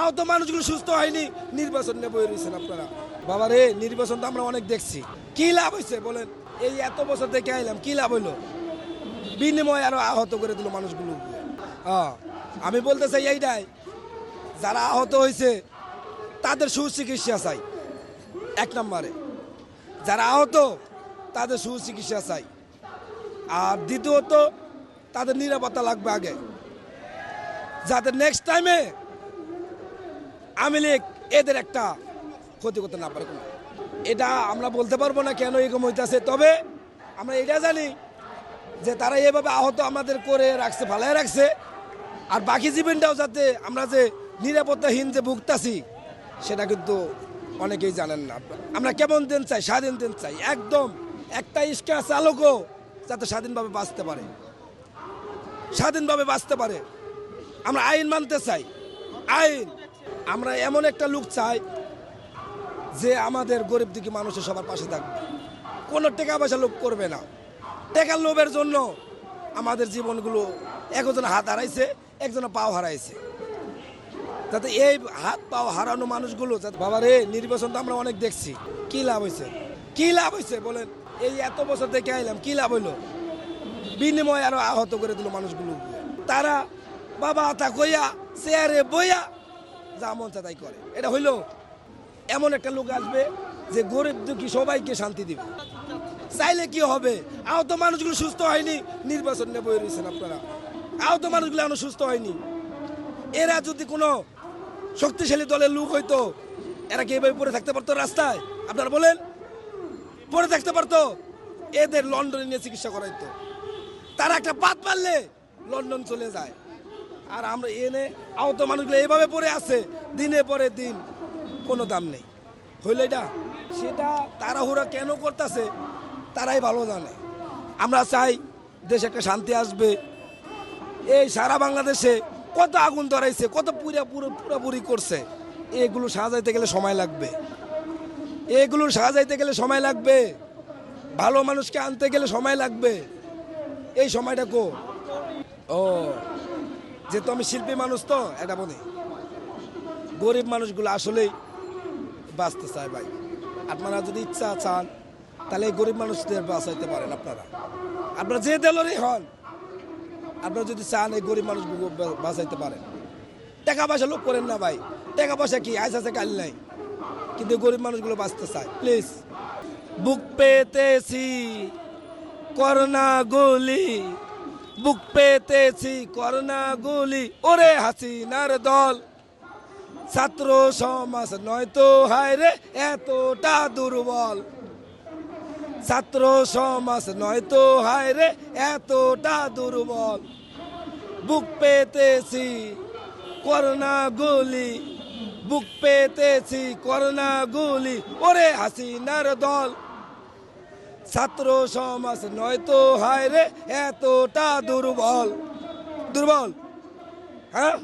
আহত মানুষগুলো সুস্থ হয়নি, নির্বাচন নিয়ে বই রয়েছেন আপনারা। বাবা রে নির্বাচন তো আমরা অনেক দেখছি। কি লাভ হয়েছে বলেন? এই এত বছর থেকে আইলাম, কি লাভ হইল? বিনিময় আরও আহত করে দিল মানুষগুলো। আমি বলতে চাই এইটাই, যারা আহত হয়েছে তাদের সুচিকিৎসা চাই, এক নম্বরে। যারা আহত, তাদের সুচিকিৎসা চাই। আর দ্বিতীয়ত, তাদের নিরাপত্তা লাগবে আগে। যাতে নেক্সট টাইমে লীগ এদের একটা ক্ষতি করতে না পারে কোনো। এটা আমরা বলতে পারব না কেন এরকম হইতেছে, তবে আমরা এটা জানি যে তারা এভাবে আহত আমাদের করে রাখছে ভালাই রাখছে। আর বাকি জীবনটাও যাতে আমরা যে নিরাপত্তাহীন যে ভুগতাছি, সেটা কিন্তু অনেকেই জানেন না। আমরা কেমন দিন চাই? স্বাধীন দিন চাই। একদম একটা ইস্কা চালকও যাতে স্বাধীনভাবে বাঁচতে পারে। স্বাধীনভাবে বাঁচতে পারে। আমরা আইন মানতে চাই। আইন আমরা এমন একটা লোক চাই যে আমাদের গরিব দুঃখী মানুষের সবার পাশে থাকবে। কোনো টাকা পয়সা লোভ করবে না। টাকার লোভের জন্য আমাদের জীবনগুলো একজন হাত হারাইছে একজন পাও হারাইছে। যাতে এই হাত পাও হারানো মানুষগুলো যাতে বাবা রে নির্বাচন তো আমরা অনেক দেখছি। কি লাভ হয়েছে কি লাভ হয়েছে বলেন? এই এত বছর থেকে আইলাম, কি লাভ হইল? বিনিময় আরও আহত করে দিল মানুষগুলো। তারা বাবা তা কইয়া, চেয়ারে বইয়া যা মন তাই করে। এটা হইল এমন একটা লোক আসবে যে গরিব দুঃখী সবাইকে শান্তি দিবে। চাইলে কি হবে? আহত মানুষগুলো সুস্থ হয়নি, নির্বাচন নিয়ে বই রয়েছেন আপনারা। আহত মানুষগুলো এখনও সুস্থ হয়নি। এরা যদি কোনো শক্তিশালী দলের লোক হইতো, এরা কি এভাবে পড়ে থাকতে পারতো রাস্তায়? আপনারা বলেন। পড়ে থাকতে পারতো। এদের লন্ডনে নিয়ে চিকিৎসা করাইতো। তারা একটা পাত মারলে লন্ডন চলে যায়। আর আমরা এনে আহত মানুষগুলো এভাবে পড়ে আছে, দিনে পরে দিন কোনো দাম নেই। হইলে এটা? সেটা তাড়াহুড়া কেন করতেছে তারাই ভালো জানে। আমরা চাই দেশে একটা শান্তি আসবে। এই সারা বাংলাদেশে কত আগুন ধরাইছে, কত পুরা পুরো পুরাপুরি করছে, এগুলো সাজাইতে গেলে সময় লাগবে। এগুলো সাজাইতে গেলে সময় লাগবে। ভালো মানুষকে আনতে গেলে সময় লাগবে। এই সময়টা কো? ও। যেহেতু আমি শিল্পী মানুষ তো, এটা বলি গরিব মানুষগুলো আসলেই বাঁচতে চায় ভাই। আপনারা যদি ইচ্ছা চান, তাহলে এই গরিব মানুষদের বাঁচাইতে পারেন আপনারা। আপনারা যে দলেরই হন, আপনারা যদি চান এই গরিব মানুষগুলো বাঁচাইতে পারেন। টাকা পয়সা লোক করেন না ভাই। টাকা পয়সা কি? আইস আছে, কাল নাই। কিন্তু গরিব মানুষগুলো বাঁচতে চায়। প্লিজ। বুক পেতেছি, করোনা গুলি। বুক পেতেছি করোনা গুলি ওরে হাসিনার দল। ছাত্র সমাজ নয়তো হায় রে এতটা দুর্বল। ছাত্র সমাজ নয়তো হায় রে এতটা দুর্বল। বুক পেতেছি করোনা গুলি বুক পেতেছি করোনা গুলি ওরে হাসিনার দল। ছাত্র সমাজ নয়তো হায় রে এতটা দুর্বল। দুর্বল? হ্যাঁ?